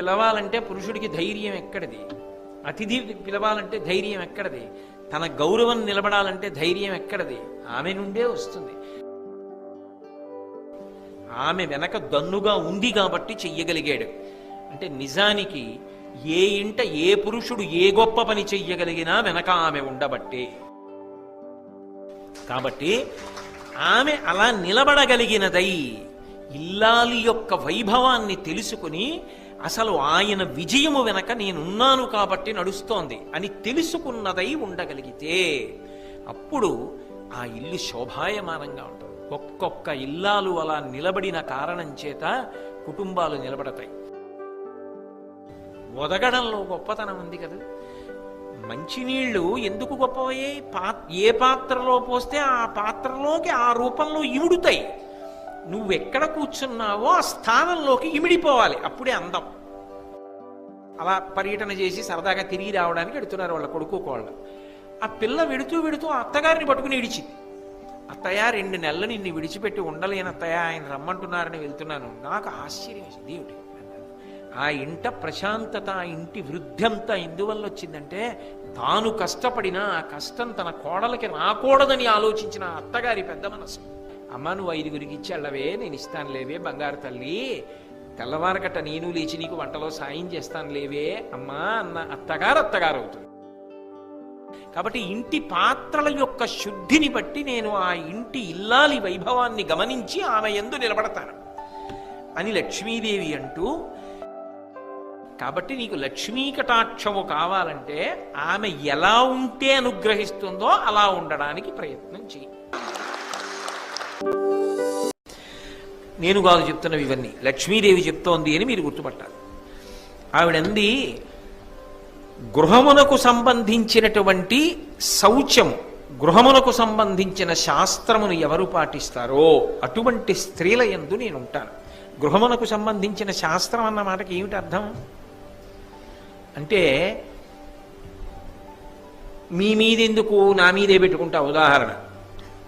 పిలవాలంటే పురుషుడికి ధైర్యం ఎక్కడిది? అతిథి పిలవాలంటే ధైర్యం ఎక్కడిది? తన గౌరవం నిలబడాలంటే ధైర్యం ఎక్కడిది? ఆమె నుండే వస్తుంది. ఆమె వెనక దన్నుగా ఉంది కాబట్టి చెయ్యగలిగాడు. అంటే నిజానికి ఏ ఇంట ఏ పురుషుడు ఏ గొప్ప పని చెయ్యగలిగినా వెనక ఆమె ఉండబట్టే. కాబట్టి ఆమె అలా నిలబడగలిగినదై ఇల్లాలి యొక్క వైభవాన్ని తెలుసుకుని అసలు ఆయన విజయము వెనక నేనున్నాను కాబట్టి నడుస్తోంది అని తెలుసుకున్నదై ఉండగలిగితే అప్పుడు ఆ ఇల్లు శోభాయమానంగా ఉంటుంది. ఒక్కొక్క ఇల్లాలు అలా నిలబడిన కారణం చేత కుటుంబాలు నిలబడతాయి. ఒదగడంలో గొప్పతనం ఉంది కదా. మంచినీళ్ళు ఎందుకు గొప్పవయ్యాయి పా ఏ పాత్రలో పోస్తే ఆ పాత్రలోకి ఆ రూపంలో ఇముడుతాయి. నువ్వెక్కడ కూర్చున్నావో ఆ స్థానంలోకి ఇమిడిపోవాలి. అప్పుడే అందం. అలా పర్యటన చేసి సరదాగా తిరిగి రావడానికి ఎడుతున్నారు వాళ్ళ కొడుకు కోళ్ళ ఆ పిల్ల వెడుతూ వెడుతూ అత్తగారిని పట్టుకుని ఇడిచింది. అత్తయ్య రెండు నెలలు నిన్ను విడిచిపెట్టి ఉండలేను అత్తయ్య ఆయన రమ్మంటున్నారని వెళ్తున్నాను. నాకు ఆశ్చర్యం దేవుడి ఆ ఇంట ప్రశాంతత ఆ ఇంటి వృద్ధంతా ఎందువల్ల వచ్చిందంటే తాను కష్టపడినా ఆ కష్టం తన కోడలకి రాకూడదని ఆలోచించిన అత్తగారి పెద్ద మనసు. అమ్మ నువ్వు ఐదుగురికి ఇచ్చి వెళ్ళవే నేను ఇస్తాను లేవే బంగారు తల్లి. తెల్లవారకట్ట నేను లేచి నీకు వంటలో సాయం చేస్తాను లేవే అమ్మా అన్న అత్తగారు అత్తగారు అవుతుంది కాబట్టి ఇంటి పాత్రల యొక్క శుద్ధిని బట్టి నేను ఆ ఇంటి ఇల్లాలి వైభవాన్ని గమనించి ఆమె ఎందు నిలబడతాను. అని లక్ష్మీదేవి అంటూ కాబట్టి నీకు లక్ష్మీ కటాక్షము కావాలంటే ఆమె ఎలా ఉంటే అనుగ్రహిస్తుందో అలా ఉండడానికి ప్రయత్నం చేయి నేను కాదు చెప్తున్నవి ఇవన్నీ. లక్ష్మీదేవి చెప్తోంది అని మీరు గుర్తుపట్టాలి. ఆవిడంది గృహమునకు సంబంధించినటువంటి శౌచము గృహమునకు సంబంధించిన శాస్త్రమును ఎవరు పాటిస్తారో? అటువంటి స్త్రీల యందు నేను ఉంటాను గృహమునకు సంబంధించిన శాస్త్రం అన్న మాటకి ఏమిటి అర్థం? అంటే మీ మీదెందుకు నా మీదే పెట్టుకుంటా ఉదాహరణ?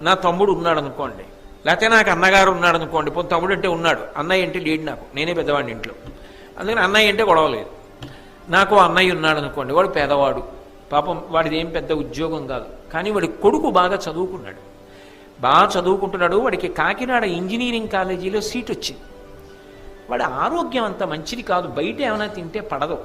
నా తమ్ముడు ఉన్నాడు అనుకోండి లేకపోతే నాకు అన్నగారు ఉన్నాడు అనుకోండి పోనీ తమ్ముడు అంటే ఉన్నాడు. అన్నయ్య అంటే లేడు నాకు. నేనే పెద్దవాడిని ఇంట్లో. అందుకని అన్నయ్య అంటే గొడవ లేదు. నాకు అన్నయ్య ఉన్నాడు అనుకోండి వాడు పేదవాడు. పాపం వాడిది ఏం పెద్ద ఉద్యోగం కాదు. కానీ వాడి కొడుకు బాగా చదువుకున్నాడు. బాగా చదువుకుంటున్నాడు. వాడికి కాకినాడ ఇంజనీరింగ్ కాలేజీలో సీట్ వచ్చింది. వాడి ఆరోగ్యం అంత మంచిది కాదు. బయట ఏమైనా తింటే పడదు.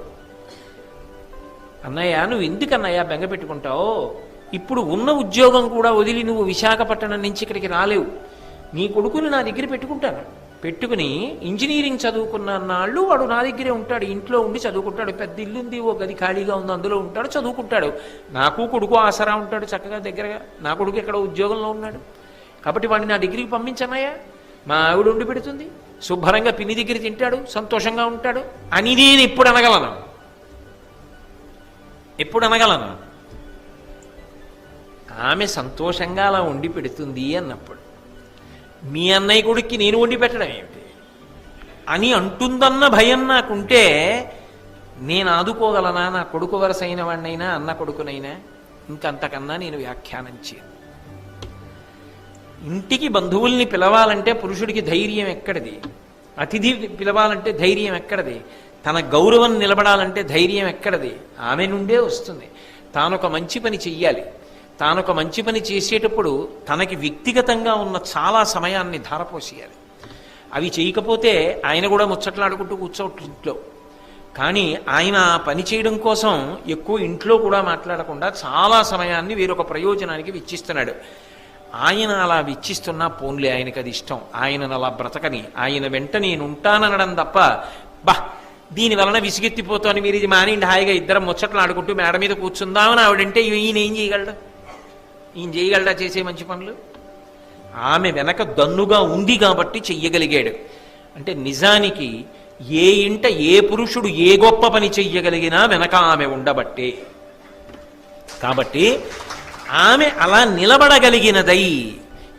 అన్నయ్య నువ్వు ఎందుకన్నయ్య బెంగ పెట్టుకుంటావు? ఇప్పుడు ఉన్న ఉద్యోగం కూడా వదిలి నువ్వు విశాఖపట్నం నుంచి ఇక్కడికి రాలేవు. నీ కొడుకుని నా దగ్గర పెట్టుకుంటాను. పెట్టుకుని ఇంజనీరింగ్ చదువుకున్న నాళ్ళు వాడు నా దగ్గరే ఉంటాడు. ఇంట్లో ఉండి చదువుకుంటాడు. పెద్ద ఇల్లు ఉంది ఓ గది ఖాళీగా ఉంది అందులో ఉంటాడు చదువుకుంటాడు. నాకు కొడుకు ఆసరా ఉంటాడు చక్కగా దగ్గరగా. నా కొడుకు ఎక్కడ ఉద్యోగంలో ఉన్నాడు. కాబట్టి వాడిని నా డిగ్రీకి పంపించమయ్యా మా ఆవిడ ఉండి పెడుతుంది. శుభ్రంగా పిన్ని దగ్గర తింటాడు సంతోషంగా ఉంటాడు. అని నేను ఎప్పుడు అనగలను? ఎప్పుడు అనగలను? ఆమె సంతోషంగా అలా ఉండి పెడుతుంది అన్నప్పుడు. మీ అన్నయ్య కొడుక్కి నేను వండి పెట్టడం ఏమిటి? అని అంటుందన్న భయం నాకుంటే నేను ఆదుకోగలనా? నా కొడుకు వరసైన వాడినైనా అన్న కొడుకునైనా? ఇంకంతకన్నా నేను వ్యాఖ్యానం చేయను. ఇంటికి బంధువుల్ని పిలవాలంటే పురుషుడికి ధైర్యం ఎక్కడిది? అతిథి పిలవాలంటే ధైర్యం ఎక్కడిది? తన గౌరవం నిలబడాలంటే ధైర్యం ఎక్కడిది? ఆమె నుండే వస్తుంది. తానొక మంచి పని చెయ్యాలి. తానొక మంచి పని చేసేటప్పుడు తనకి వ్యక్తిగతంగా ఉన్న చాలా సమయాన్ని ధారపోసేయాలి. అవి చేయకపోతే ఆయన కూడా ముచ్చట్లాడుకుంటూ కూర్చోవట్టు ఇంట్లో. కానీ ఆయన పని చేయడం కోసం ఎక్కువ ఇంట్లో కూడా మాట్లాడకుండా చాలా సమయాన్ని వేరొక ప్రయోజనానికి వెచ్చిస్తున్నాడు. ఆయన అలా వెచ్చిస్తున్నా పోన్లే ఆయనకి అది ఇష్టం. ఆయనను అలా బ్రతకని ఆయన వెంట నేను ఉంటాననడం తప్ప బా దీని వలన విసిగెత్తిపోతాను మీరు. ఇది మానేయండి హాయిగా ఇద్దరం ముచ్చట్లు ఆడుకుంటూ మేడ మీద కూర్చుందామని ఆవిడంటే ఈయన ఏం చేయగలడు? ఈయన చేయగలడా చేసే మంచి పనులు? ఆమె వెనక దన్నుగా ఉంది కాబట్టి చెయ్యగలిగాడు. అంటే నిజానికి ఏ ఇంట ఏ పురుషుడు ఏ గొప్ప పని చెయ్యగలిగినా వెనక ఆమె ఉండబట్టే. కాబట్టి ఆమె అలా నిలబడగలిగినదై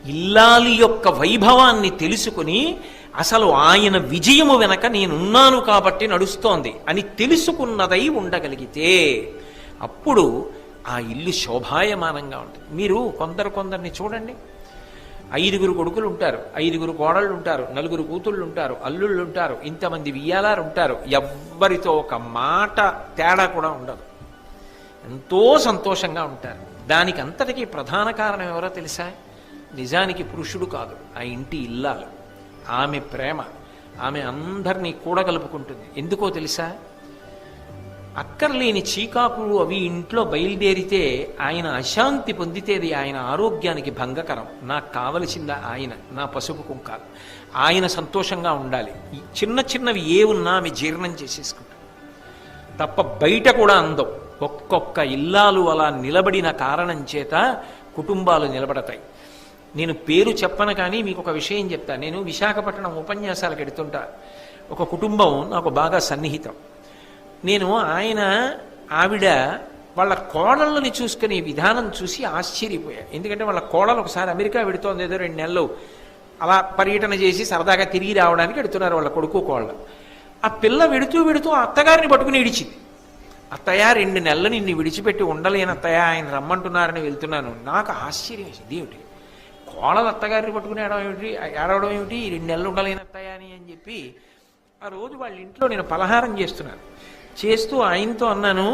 ఇల్లాలి యొక్క వైభవాన్ని తెలుసుకుని అసలు ఆయన విజయము వెనక నేనున్నాను కాబట్టి నడుస్తోంది అని తెలుసుకున్నదై ఉండగలిగితే అప్పుడు ఆ ఇల్లు శోభాయమానంగా ఉంటుంది. మీరు కొందరు కొందరిని చూడండి. ఐదుగురు కొడుకులు ఉంటారు ఐదుగురు కోడళ్ళు ఉంటారు నలుగురు కూతుళ్ళు ఉంటారు అల్లుళ్ళు ఉంటారు ఇంతమంది వియ్యాలారు ఉంటారు. ఎవ్వరితో ఒక మాట తేడా కూడా ఉండదు. ఎంతో సంతోషంగా ఉంటారు. దానికి అంతటికీ ప్రధాన కారణం ఎవరో తెలుసా? నిజానికి పురుషుడు కాదు ఆ ఇంటి ఇల్లాలు. ఆమె ప్రేమ ఆమె అందరినీ కూడగలుపుకుంటుంది. ఎందుకో తెలుసా? అక్కర్లేని చీకాకులు అవి ఇంట్లో బయలుదేరితే ఆయన అశాంతి పొందితేది ఆయన ఆరోగ్యానికి భంగకరం. నాకు కావలసిందా ఆయన? నా పసుపు కుంకాలు ఆయన సంతోషంగా ఉండాలి. చిన్న చిన్నవి ఏ ఉన్నా ఆమె జీర్ణం చేసేసుకుంటాం. తప్ప బయట కూడా అందం. ఒక్కొక్క ఇల్లాలు అలా నిలబడిన కారణం చేత కుటుంబాలు నిలబడతాయి. నేను పేరు చెప్పను కానీ మీకు ఒక విషయం చెప్తా. నేను విశాఖపట్నం ఉపన్యాసాలకు ఎడుతుంటా ఒక కుటుంబం నాకు బాగా సన్నిహితం. నేను ఆయన ఆవిడ వాళ్ళ కోడళ్ళని చూసుకునే విధానం చూసి ఆశ్చర్యపోయా. ఎందుకంటే వాళ్ళ కోడలు ఒకసారి అమెరికా వెడుతోంది ఏదో రెండు నెలలు. అలా పర్యటన చేసి సరదాగా తిరిగి రావడానికి వెడుతున్నారు వాళ్ళ కొడుకు కోళ్ళ ఆ పిల్ల వెడుతూ వెడుతూ అత్తగారిని పట్టుకుని ఇడిచింది అత్తయ్య రెండు నెలలు నిన్ను విడిచిపెట్టి ఉండలేను అత్తయ్య ఆయన రమ్మంటున్నారని వెళ్తున్నాను. నాకు ఆశ్చర్యం వేసింది. ఏమిటి? కోడలు అత్తగారిని పట్టుకుని ఏడవడం ఏమిటి? ఏడవడం ఏమిటి? రెండు నెలలు ఉండలేను అత్తయ్య అని అని చెప్పి ఆ రోజు వాళ్ళ ఇంట్లో నేను పలహారం చేస్తున్నాను. చేస్తూ ఆయనతో అన్నాను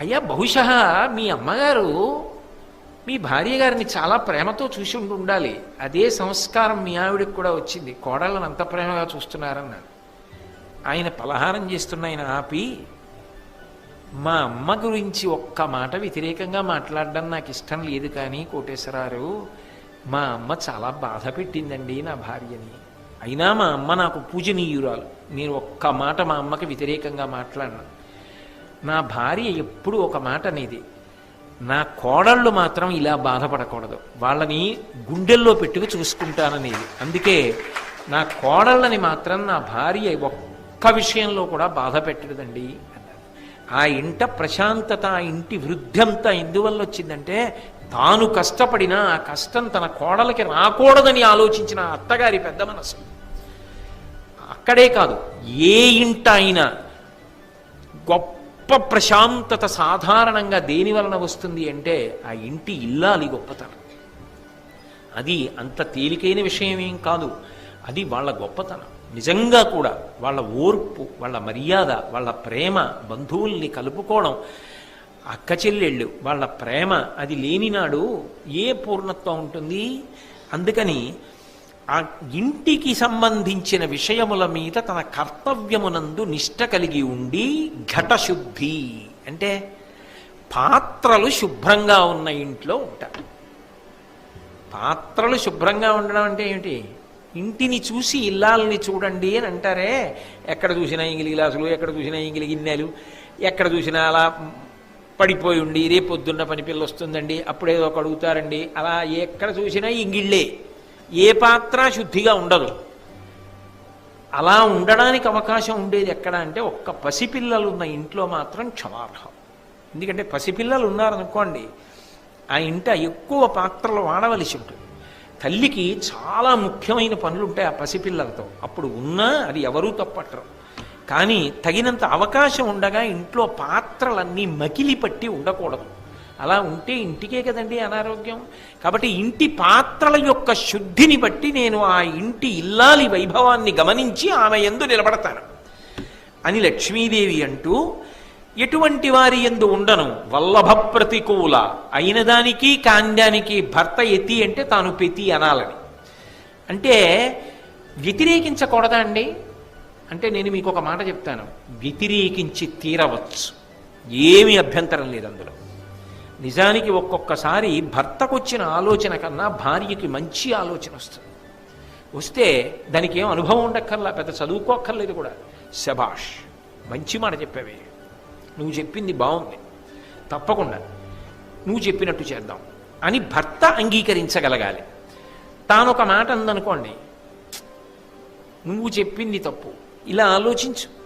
అయ్యా బహుశా మీ అమ్మగారు మీ భార్య గారిని చాలా ప్రేమతో చూసి ఉండి ఉండాలి. అదే సంస్కారం మీ ఆవిడకి కూడా వచ్చింది. కోడళ్ళని అంత ప్రేమగా చూస్తున్నారన్నాడు. ఆయన పలహారం చేస్తున్న ఆయన ఆపి మా అమ్మ గురించి ఒక్క మాట వ్యతిరేకంగా మాట్లాడడం నాకు ఇష్టం లేదు కానీ కోటేశ్వరారు మా అమ్మ చాలా బాధ పెట్టిందండి నా భార్యని. అయినా మా అమ్మ నాకు పూజనీయురాలు. నేను ఒక్క మాట మా అమ్మకి వ్యతిరేకంగా మాట్లాడినా. నా భార్య ఎప్పుడు ఒక మాట అనేది నా కోడళ్ళు మాత్రం ఇలా బాధపడకూడదు. వాళ్ళని గుండెల్లో పెట్టుకు చూసుకుంటాననేది. అందుకే నా కోడళ్ళని మాత్రం నా భార్య ఒక్క విషయంలో కూడా బాధ పెట్టలేదండి ఆ ఇంట ప్రశాంతత ఆ ఇంటి వృద్ధంతా ఎందువల్ల వచ్చిందంటే తాను కష్టపడినా ఆ కష్టం తన కోడలకి రాకూడదని ఆలోచించిన అత్తగారి పెద్ద మనసు. అక్కడే కాదు ఏ ఇంట అయినా గొప్ప ప్రశాంతత సాధారణంగా దేని వలన వస్తుంది అంటే ఆ ఇంటి ఇల్లాలి గొప్పతనం. అది అంత తేలికైన విషయం ఏం కాదు. అది వాళ్ళ గొప్పతనం. నిజంగా కూడా వాళ్ళ ఓర్పు వాళ్ళ మర్యాద వాళ్ళ ప్రేమ బంధువుల్ని కలుపుకోవడం అక్క చెల్లెళ్ళు వాళ్ళ ప్రేమ అది లేనినాడు ఏ పూర్ణత్వం ఉంటుంది? అందుకని ఆ ఇంటికి సంబంధించిన విషయముల మీద తన కర్తవ్యమునందు నిష్ట కలిగి ఉండి ఘటశుద్ధి అంటే పాత్రలు శుభ్రంగా ఉన్న ఇంట్లో ఉంటారు. పాత్రలు శుభ్రంగా ఉండడం అంటే ఏమిటి? ఇంటిని చూసి ఇల్లాలని చూడండి అని అంటారే. ఎక్కడ చూసినా ఇంగిలి గ్లాసులు ఎక్కడ చూసినా ఇంగిలి గిన్నెలు ఎక్కడ చూసినా అలా పడిపోయి ఉండి రేపు పొద్దున్న పని పిల్ల వస్తుందండి అప్పుడేదో ఒక అడుగుతారండి అలా ఎక్కడ చూసినా ఇంగిళ్ళే ఏ పాత్ర శుద్ధిగా ఉండదు. అలా ఉండడానికి అవకాశం ఉండేది ఎక్కడ అంటే ఒక్క పసిపిల్లలు ఉన్న ఇంట్లో మాత్రం క్షమార్హం. ఎందుకంటే పసిపిల్లలు ఉన్నారనుకోండి ఆ ఇంట ఎక్కువ పాత్రలు వాడవలసి ఉంటుంది. తల్లికి చాలా ముఖ్యమైన పనులు ఉంటాయి ఆ పసిపిల్లలతో. అప్పుడు ఉన్నా అది ఎవరూ తప్పట్టరు కానీ తగినంత అవకాశం ఉండగా ఇంట్లో పాత్రలన్నీ మకిలి పట్టి ఉండకూడదు. అలా ఉంటే ఇంటికే కదండి అనారోగ్యం. కాబట్టి ఇంటి పాత్రల యొక్క శుద్ధిని బట్టి నేను ఆ ఇంటి ఇల్లాలి వైభవాన్ని గమనించి ఆమె ఎందు నిలబడతాను. అని లక్ష్మీదేవి అంటూ ఎటువంటి వారి ఎందు ఉండను? వల్లభ ప్రతికూల. అయిన దానికి కాంద్యానికి భర్త ఎతి అంటే తాను పెతి అనాలని. అంటే వ్యతిరేకించకూడదా అండి? అంటే నేను మీకు ఒక మాట చెప్తాను. వ్యతిరేకించి తీరవచ్చు. ఏమీ అభ్యంతరం లేదు అందులో. నిజానికి ఒక్కొక్కసారి భర్తకు వచ్చిన ఆలోచన కన్నా భార్యకి మంచి ఆలోచన వస్తుంది. వస్తే దానికి ఏం అనుభవం ఉండక్కర్లా పెద్ద చదువుకోక్కర్లేదు కూడా. శభాష్ మంచి మాట చెప్పావే. నువ్వు చెప్పింది బాగుంది. తప్పకుండా నువ్వు చెప్పినట్టు చేద్దాం అని భర్త అంగీకరించగలగాలి. తాను ఒక మాట అందనుకోండి. నువ్వు చెప్పింది తప్పు. ఇలా ఆలోచించు.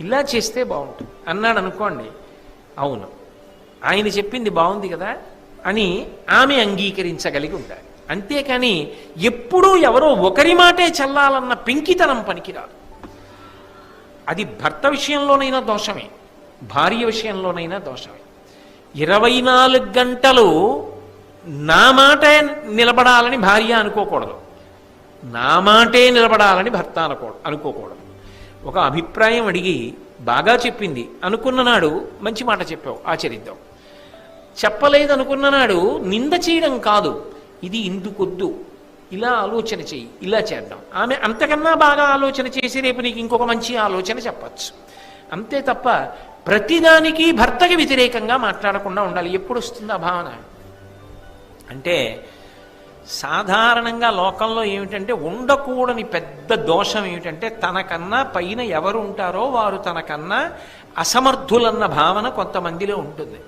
ఇలా చేస్తే బాగుంటుంది. అన్నాడు అనుకోండి అవును ఆయన చెప్పింది బాగుంది కదా అని ఆమె అంగీకరించగలిగి ఉండాలి. అంతేకాని ఎప్పుడూ ఎవరో ఒకరి మాటే చల్లాలన్న పెంకితనం పనికిరాదు. అది భర్త విషయంలోనైనా దోషమే భార్య విషయంలోనైనా దోషమే. ఇరవై నాలుగు గంటలు నా మాటే నిలబడాలని భార్య అనుకోకూడదు. నా మాటే నిలబడాలని భర్త అనుకో అనుకోకూడదు. ఒక అభిప్రాయం అడిగి బాగా చెప్పింది. అనుకున్న నాడు మంచి మాట చెప్పావు. ఆచరిద్దాం. చెప్పలేదు అనుకున్న నాడు నింద చేయడం కాదు. ఇది ఇందుకొద్దు. ఇలా ఆలోచన చెయ్యి. ఇలా చేద్దాం. ఆమె అంతకన్నా బాగా ఆలోచన చేసి రేపు నీకు ఇంకొక మంచి ఆలోచన చెప్పచ్చు. అంతే తప్ప ప్రతిదానికి భర్తకి వ్యతిరేకంగా మాట్లాడకుండా ఉండాలి. ఎప్పుడు వస్తుంది ఆ భావన? అంటే సాధారణంగా లోకంలో ఏమిటంటే ఉండకూడని పెద్ద దోషం ఏమిటంటే తనకన్నా పైన ఎవరు ఉంటారో వారు తనకన్నా అసమర్థులన్న భావన కొంతమందిలో ఉంటుంది.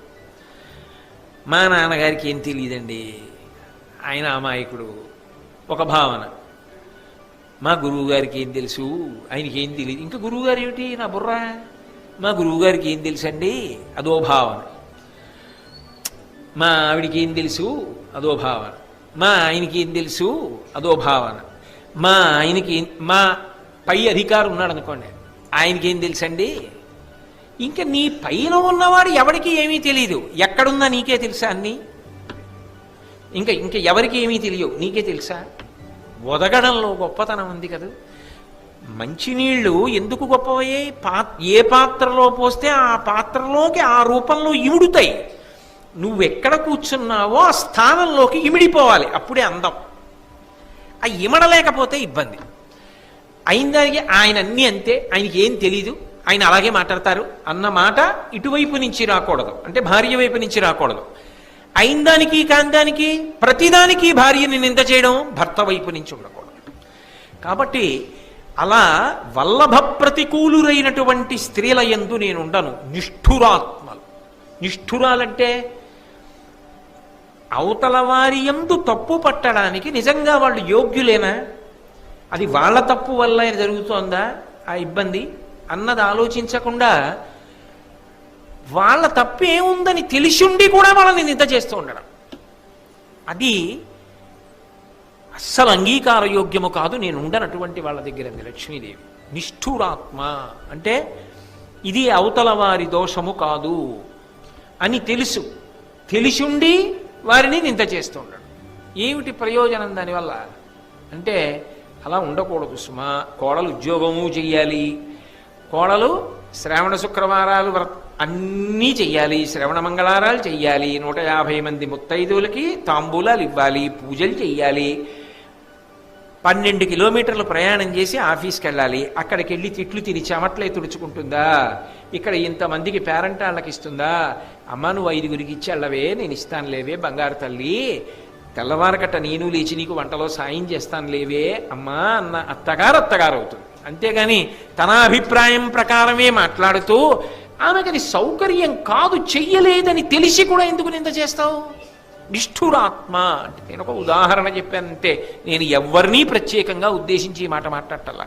మా నాన్నగారికి ఏం తెలియదండి? ఆయన అమాయకుడు. ఒక భావన. మా గురువుగారికి ఏం తెలుసు? ఆయనకి ఏం తెలియదు. ఇంకా గురువుగారు ఏమిటి నా బుర్ర? మా గురువుగారికి ఏం ఏం తెలుసండి? అదో భావన. మా ఆవిడికి ఏం తెలుసు? అదో భావన. మా ఆయనకి ఏం తెలుసు? అదో భావన. మా ఆయనకి మా పై అధికారం ఉన్నాడు అనుకోండి. ఆయనకి ఏం తెలుసండి? ఇంకా నీ పైన ఉన్నవాడు ఎవరికి ఏమీ తెలియదు ఎక్కడున్నా నీకే తెలుసా అన్నీ? ఇంకా ఇంకా ఎవరికి ఏమీ తెలియవు? నీకే తెలుసా? ఒదగడంలో గొప్పతనం ఉంది కదా. మంచినీళ్ళు ఎందుకు గొప్పవయ్యాయి పా ఏ పాత్రలో పోస్తే ఆ పాత్రలోకి ఆ రూపంలో ఇముడుతాయి. నువ్వెక్కడ కూర్చున్నావో ఆ స్థానంలోకి ఇమిడిపోవాలి. అప్పుడే అందం. ఆ ఇమడలేకపోతే ఇబ్బంది. అయిందానికి ఆయన అన్నీ అంతే ఆయనకి ఏం తెలీదు ఆయన అలాగే మాట్లాడతారు. అన్న మాట ఇటువైపు నుంచి రాకూడదు. అంటే భార్య వైపు నుంచి రాకూడదు. అయిందానికి కాందానికి ప్రతిదానికి భార్యని నింద చేయడం భర్త వైపు నుంచి ఉండకూడదు. కాబట్టి అలా వల్లభ ప్రతికూలురైనటువంటి స్త్రీల ఎందు నేను ఉండను. నిష్ఠురాత్మలు. నిష్ఠురాలంటే అవతల వారి ఎందు తప్పు పట్టడానికి నిజంగా వాళ్ళు యోగ్యులేనా? అది వాళ్ళ తప్పు వల్ల జరుగుతోందా? ఆ ఇబ్బంది? అన్నది ఆలోచించకుండా వాళ్ళ తప్పు ఏముందని తెలిసిండి కూడా వాళ్ళని నింద చేస్తూ ఉండడం. అది అస్సలు అంగీకార యోగ్యము కాదు. నేను ఉండనటువంటి వాళ్ళ దగ్గర లక్ష్మీదేవి. నిష్ఠురాత్మ. అంటే ఇది అవతల వారి దోషము కాదు అని తెలుసు. తెలిసిండి వారిని నింద చేస్తూ ఉంటాడు ఏమిటి ప్రయోజనం దానివల్ల? అంటే అలా ఉండకూడదు సుమా. కోడలు ఉద్యోగము చెయ్యాలి. కోడలు శ్రావణ శుక్రవారాలు వ్రత అన్నీ చెయ్యాలి. శ్రవణ మంగళారాలు చెయ్యాలి. నూట యాభై మంది ముత్తైదువులకి తాంబూలాలు ఇవ్వాలి. పూజలు చెయ్యాలి. పన్నెండు కిలోమీటర్లు ప్రయాణం చేసి ఆఫీస్కి వెళ్ళాలి అక్కడికి వెళ్ళి తిట్లు తిని చెమట్లే తుడుచుకుంటుందా? ఇక్కడ ఇంతమందికి పేరెంటాళ్ళకి ఇస్తుందా? అమ్మ నువ్వు ఐదుగురికి ఇచ్చి వెళ్ళవే నేను ఇస్తాను లేవే బంగారు తల్లి. తెల్లవారకట్ట నేను లేచి నీకు వంటలో సాయం చేస్తాను లేవే. అమ్మా అన్న అత్తగారు అత్తగారు అవుతుంది. అంతేగాని తన అభిప్రాయం ప్రకారమే మాట్లాడుతూ ఆమెకది సౌకర్యం కాదు చెయ్యలేదని తెలిసి కూడా ఎందుకు నింద చేస్తావు? నిష్ఠురాత్మ అంటే నేను ఒక ఉదాహరణ చెప్పానంటే నేను ఎవరినీ ప్రత్యేకంగా ఉద్దేశించి ఈ మాట మాట్లాడటల్లా.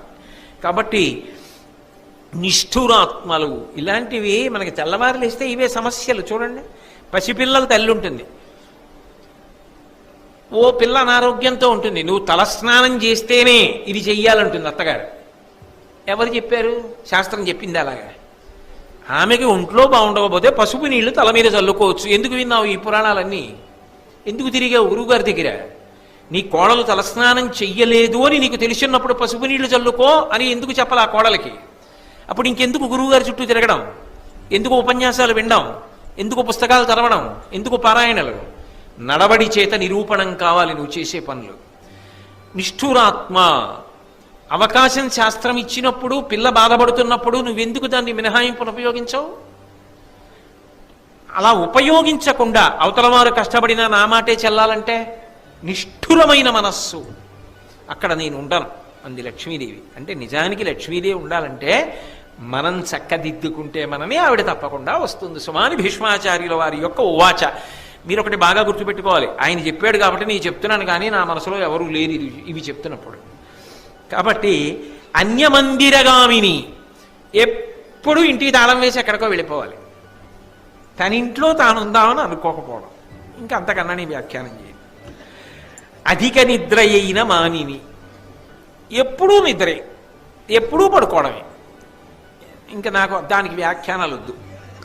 కాబట్టి నిష్ఠురాత్మలు. ఇలాంటివి మనకి తెల్లవారులేస్తే ఇవే సమస్యలు. చూడండి. పసిపిల్లల తల్లి ఉంటుంది. ఓ పిల్ల అనారోగ్యంతో ఉంటుంది. నువ్వు తలస్నానం చేస్తేనే ఇది చెయ్యాలంటుంది అత్తగారు. ఎవరు చెప్పారు? శాస్త్రం చెప్పింది అలాగా. ఆమెకి ఒంట్లో బాగుండకపోతే పసుపు నీళ్ళు తల మీద చల్లుకోవచ్చు. ఎందుకు విన్నావు ఈ పురాణాలన్నీ? ఎందుకు తిరిగా గురువుగారి దగ్గర? నీ కోడలు తలస్నానం చెయ్యలేదు అని నీకు తెలిసినప్పుడు పసుపు నీళ్ళు చల్లుకో అని ఎందుకు చెప్పాలి ఆ కోడలకి? అప్పుడు ఇంకెందుకు గురువుగారి చుట్టూ తిరగడం? ఎందుకు ఉపన్యాసాలు వినడం? ఎందుకు పుస్తకాలు చదవడం? ఎందుకు పారాయణలు? నడవడి చేత నిరూపణం కావాలి నువ్వు చేసే పనులు. నిష్ఠురాత్మ అవకాశం శాస్త్రం ఇచ్చినప్పుడు పిల్ల బాధపడుతున్నప్పుడు నువ్వెందుకు దాన్ని మినహాయింపును ఉపయోగించవు? అలా ఉపయోగించకుండా అవతల వారు నా మాటే చెల్లాలంటే నిష్ఠురమైన మనస్సు. అక్కడ నేను ఉండను అంది లక్ష్మీదేవి. అంటే నిజానికి లక్ష్మీదేవి ఉండాలంటే మనం చక్కదిద్దుకుంటే మనమే ఆవిడ తప్పకుండా వస్తుంది. సుమాని భీష్మాచార్యుల వారి యొక్క ఉవాచ. మీరు ఒకటి బాగా గుర్తుపెట్టుకోవాలి. ఆయన చెప్పాడు కాబట్టి నేను చెప్తున్నాను కానీ నా మనసులో ఎవరూ లేరు. ఇవి చెప్తున్నప్పుడు. కాబట్టి అన్యమందిరగామిని ఎప్పుడు ఇంటికి తాళం వేసి ఎక్కడికో వెళ్ళిపోవాలి. తన ఇంట్లో తాను ఉందామని అనుకోకపోవడం. ఇంకా అంతకన్నా నీ వ్యాఖ్యానం చేయండి అధిక నిద్ర అయిన మానిని ఎప్పుడూ నిద్రే ఎప్పుడూ పడుకోవడమే. ఇంకా నాకు దానికి వ్యాఖ్యానాలు వద్దు.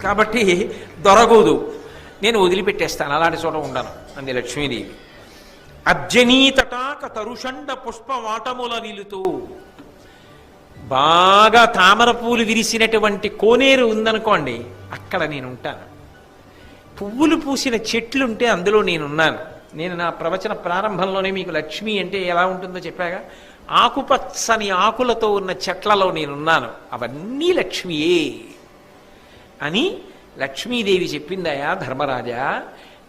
కాబట్టి దొరకదు. నేను వదిలిపెట్టేస్తాను. అలాంటి చోట ఉండను. అంది లక్ష్మీదేవి. అర్జనీతటాక తరుషండ పుష్పవాటముల నిలుతూ బాగా తామర పూలు విరిసినటువంటి కోనేరు ఉందనుకోండి అక్కడ నేను ఉంటాను పువ్వులు పూసిన చెట్లుంటే అందులో నేనున్నాను. నేను నా ప్రవచన ప్రారంభంలోనే మీకు లక్ష్మి అంటే ఎలా ఉంటుందో చెప్పాగా? ఆకుపచ్చని ఆకులతో ఉన్న చెట్లలో నేనున్నాను. అవన్నీ లక్ష్మియే అని లక్ష్మీదేవి చెప్పిందయా ధర్మరాజా?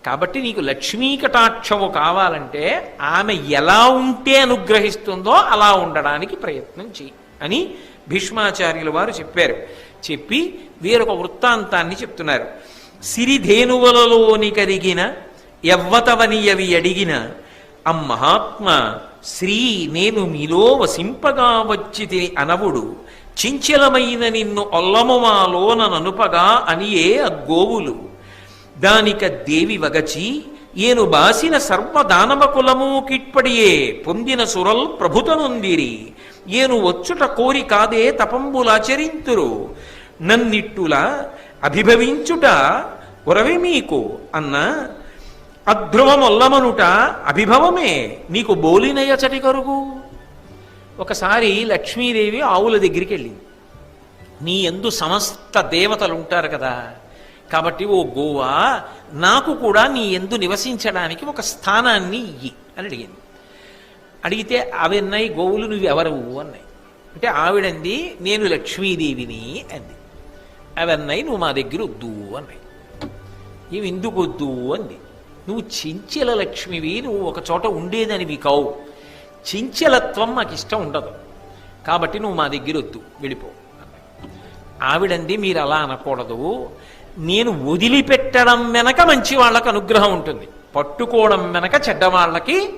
కాబట్టి నీకు లక్ష్మీ కటాక్షము కావాలంటే ఆమె ఎలా ఉంటే అనుగ్రహిస్తుందో అలా ఉండడానికి ప్రయత్నం చేయి అని భీష్మాచార్యుల వారు చెప్పారు. చెప్పి వేరొక వృత్తాంతాన్ని చెప్తున్నారు. సిరిధేనువులలోని కరిగిన ఎవ్వతవనియవి అడిగిన అమ్మహాత్మ శ్రీ నేను మీలో వసింపగా వచ్చితి అనవుడు చించలమైన నిన్ను ఒల్లమమాలోన ననుపగా అనియే అగ్గోవులు. దానిక దేవి వగచి ఏను బాసిన సర్వదానవ కులము కిట్పడియే పొందిన సురల్ ప్రభుతనుందిరి. ఏను వచ్చుట కోరి కాదే తపంబులాచరింతురు. నన్నిట్టుల అభిభవించుట ఉరవి మీకు అన్న అధ్రువమొల్లమనుట అభిభవమే. నీకు బోలినయచటి కరుగు. ఒకసారి లక్ష్మీదేవి ఆవుల దగ్గరికి వెళ్ళింది నీ ఎందు సమస్త దేవతలు ఉంటారు కదా. కాబట్టి ఓ గోవా నాకు కూడా నీ ఎందు నివసించడానికి ఒక స్థానాన్ని ఇయ్యి అని అడిగింది. అడిగితే అవి అన్నాయి గోవులు నువ్వు ఎవరు అన్నాయి. అంటే ఆవిడంది నేను లక్ష్మీదేవిని అంది. అవన్నాయి నువ్వు మా దగ్గర వద్దు అన్నాయి. ఇవి ఎందుకు వద్దు అంది. నువ్వు చించెల లక్ష్మివి నువ్వు ఒక చోట ఉండేదనివి కావు. చించెలత్వం మాకు ఇష్టం ఉండదు. కాబట్టి నువ్వు మా దగ్గర వద్దు వెళ్ళిపో. ఆవిడంది మీరు అలా అనకూడదు. నేను వదిలిపెట్టడం వెనక మంచి వాళ్ళకి అనుగ్రహం ఉంటుంది. పట్టుకోవడం వెనక చెడ్డవాళ్ళకి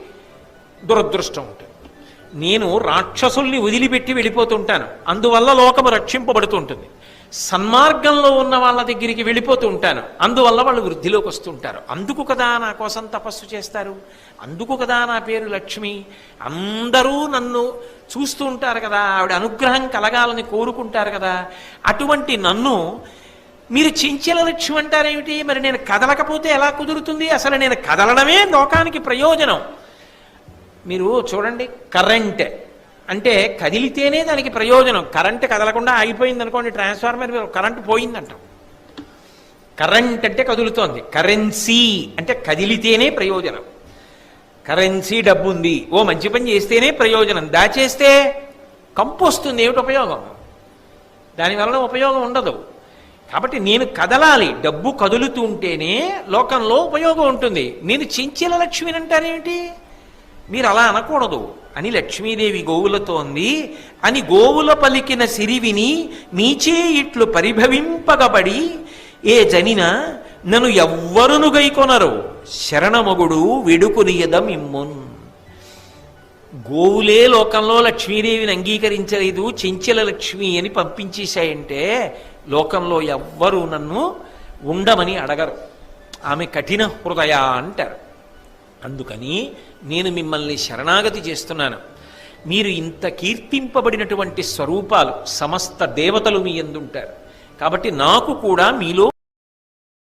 దురదృష్టం ఉంటుంది. నేను రాక్షసుల్ని వదిలిపెట్టి వెళ్ళిపోతుంటాను. అందువల్ల లోకము రక్షింపబడుతుంటుంది సన్మార్గంలో ఉన్న వాళ్ళ దగ్గరికి వెళ్ళిపోతూ ఉంటాను. అందువల్ల వాళ్ళు వృద్ధిలోకి వస్తుంటారు. అందుకు కదా నా కోసం తపస్సు చేస్తారు? అందుకు కదా నా పేరు లక్ష్మి? అందరూ నన్ను చూస్తూ ఉంటారు కదా. ఆవిడ అనుగ్రహం కలగాలని కోరుకుంటారు కదా. అటువంటి నన్ను మీరు చించెల లక్ష్యం అంటారేమిటి? మరి నేను కదలకపోతే ఎలా కుదురుతుంది? అసలు నేను కదలడమే లోకానికి ప్రయోజనం. మీరు చూడండి కరెంట్. అంటే కదిలితేనే దానికి ప్రయోజనం. కరెంట్ కదలకుండా ఆగిపోయింది అనుకోండి ట్రాన్స్ఫార్మర్ కరెంట్ పోయిందంటాం. కరెంట్ అంటే కదులుతోంది. కరెన్సీ అంటే కదిలితేనే ప్రయోజనం. కరెన్సీ డబ్బు ఉంది ఓ మంచి పని చేస్తేనే ప్రయోజనం. దాచేస్తే కంపు వస్తుంది. ఏమిటి ఉపయోగం? దానివల్ల ఉపయోగం ఉండదు. కాబట్టి నేను కదలాలి. డబ్బు కదులుతూ ఉంటేనే లోకంలో ఉపయోగం ఉంటుంది. నేను చించిన లక్ష్మిని అంటారేమిటి? మీరు అలా అనకూడదు. అని లక్ష్మీదేవి గోవులతోంది. అని గోవుల పలికిన సిరివిని మీచే ఇట్లు పరిభవింపగబడి ఏ జనిన నన్ను ఎవ్వరును గైకొనరు. శరణమగుడు వెడుకునియదమిమ్మున్. గోవులే లోకంలో లక్ష్మీదేవిని అంగీకరించలేదు. చెంచల లక్ష్మి అని పంపించేశాయంటే లోకంలో ఎవ్వరూ నన్ను ఉండమని అడగరు. ఆమె కఠిన హృదయ అంటారు. అందుకని నేను మిమ్మల్ని శరణాగతి చేస్తున్నాను. మీరు ఇంత కీర్తింపబడినటువంటి స్వరూపాలు సమస్త దేవతలు మీ ఎందుంటారు. కాబట్టి నాకు కూడా మీలో